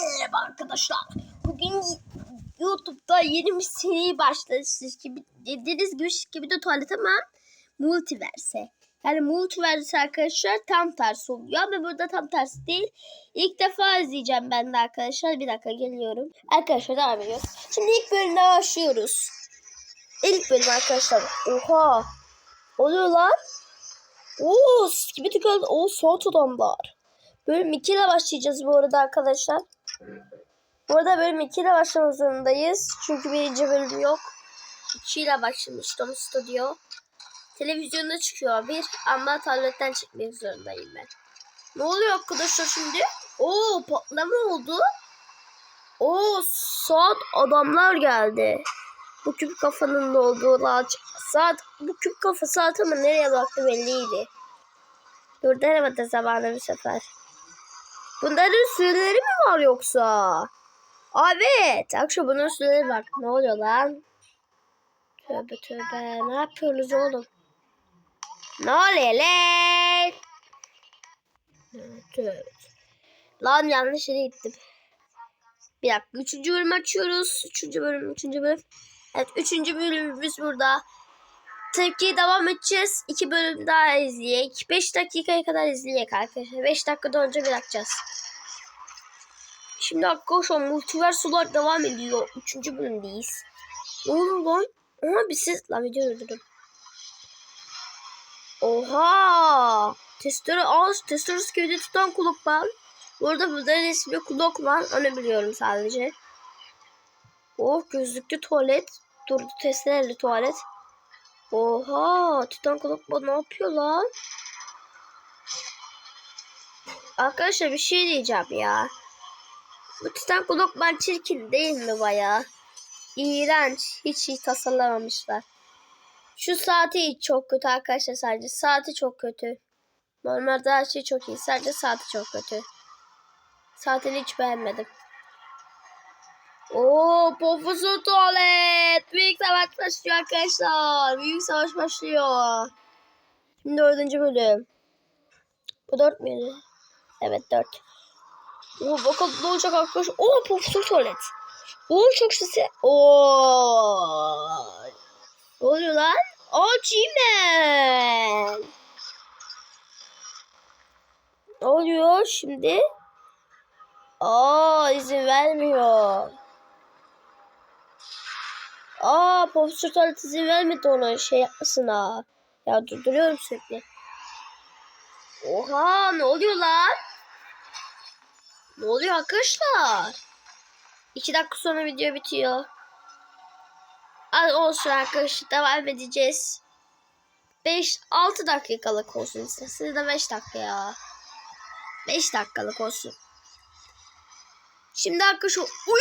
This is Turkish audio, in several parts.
Merhaba arkadaşlar. Bugün YouTube'da yeni bir seri başladı. Siz gibi dediğiniz gibi, gibi de tuvalet ama multiverse. Yani multiverse arkadaşlar tam tersi oluyor ama burada tam tersi değil. İlk defa izleyeceğim ben de arkadaşlar. Bir dakika geliyorum. Arkadaşlar devam ediyoruz. Şimdi ilk bölümde başlıyoruz. İlk bölüm arkadaşlar. Oha. Oluyor lan. Oo, gibi tıkalı. Oo, soğut adamlar. Bölüm 2 ile başlayacağız bu arada arkadaşlar. Bu arada bölüm 2 ile başlamak. Çünkü birinci bölüm yok. 2 ile başlamıştım stüdyo. Televizyonda çıkıyor bir ama tabletten çekmek zorundayım ben. Ne oluyor arkadaşlar şimdi? Oo patlama oldu. Oo saat adamlar geldi. Bu küp kafanın ne olduğu daha saat bu küp kafa saat ama nereye baktı belliydi. Dur denemedi zamanı bir sefer. Bunların süreleri mi var yoksa? Evet. Akşam bunun süreleri var. Ne oluyor lan? Tövbe tövbe. Ne yapıyorsunuz oğlum? Ne oluyor lan? Tövbe. Lan yanlış yere gittim. Bir dakika. Üçüncü bölüm açıyoruz. Üçüncü bölüm. Üçüncü bölüm. Evet. Üçüncü bölümümüz burada. Tepkiye devam edeceğiz. İki bölüm daha izleyek. Beş dakikaya kadar izleyek arkadaşlar. Beş dakikada önce bırakacağız. Şimdi arkadaşlar multiversular devam ediyor. Üçüncü bölümdeyiz. Ne oldu lan? Aha bir ses. Lan video öldürdüm. Oha! Testere ağız, testere köyde tutan kulak ben. Bu arada burada resmi kulak var. Onu biliyorum sadece. Oh gözlüklü tuvalet. Durdu testereli tuvalet. Oha! Titan Kulakba ne yapıyor lan? Arkadaşlar bir şey diyeceğim ya. Bu Titan Kulakban çirkin değil mi baya? İğrenç. Hiç iyi tasarlamamışlar. Şu saati çok kötü arkadaşlar sadece. Saati çok kötü. Normalde her şey çok iyi. Sadece saati çok kötü. Saatini hiç beğenmedim. Oo profesör tuvalet. Büyük savaş başlıyor arkadaşlar. Büyük savaş başlıyor. Şimdi dördüncü bölüm. Bu dört müydü? Evet dört. Oo bakalım ne olacak arkadaşlar. Oo profesör tuvalet. Oo çok sesi. Oo. Ne oluyor lan? Aa G-Man. Ne oluyor şimdi? Aa izin vermiyor. Aa profesör tuvalet izin vermedi ona şey yapmasına. Ya durduruyorum sürekli. Oha ne oluyor lan? Ne oluyor arkadaşlar? İki dakika sonra video bitiyor. Az olsun arkadaşlar devam edeceğiz. 5-6 dakikalık olsun isterseniz de 5 dakika ya. 5 dakikalık olsun. Şimdi arkadaşlar. Uy!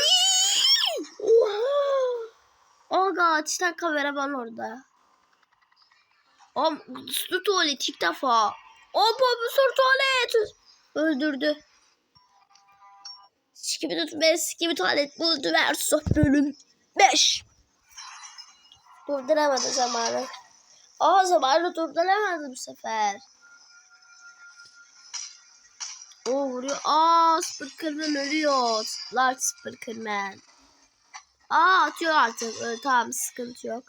Aga titan kameraman orada. Am su tuvalet ilk defa. O profesör tuvalet. Öldürdü. Skibidi tutmaya skibidi tuvalet buldu verso bölüm 5. Durduramadı zamanı. Aa zamanı durduramadı bu sefer. O vuruyor. Aa Spırkırman ölüyor. Large Spırkırman. Aa atıyor artık. Ee, tamam sıkıntı yok.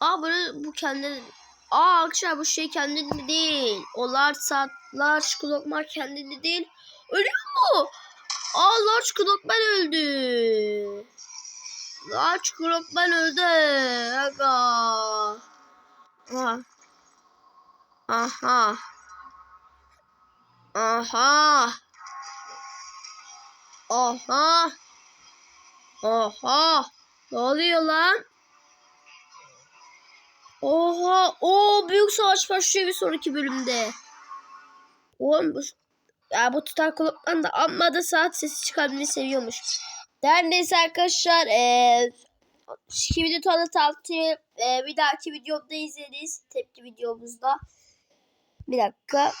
Aa bunu bu kendi Aa arkadaşlar bu şey kendini değil. O large saat large Clockman kendini değil. Ölüyor mu? Aa large Clockman öldü. Large Clockman öldü. Aga. Aha. Aha. Aha. Aha. Aha. Ne oluyor lan? Oha. O büyük savaş başlıyor bir sonraki bölümde. Oğlum bu ya bu tutar kulaktan da amma da saat sesi çıkarmayı seviyormuş. Neyse arkadaşlar eee şimdi tuvalet altı e, bir dahaki videomda izleriz. Tepki videomuzda. Bir dakika.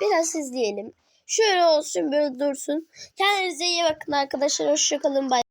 Biraz izleyelim. Şöyle olsun böyle dursun. Kendinize iyi bakın arkadaşlar. Hoşçakalın. Bay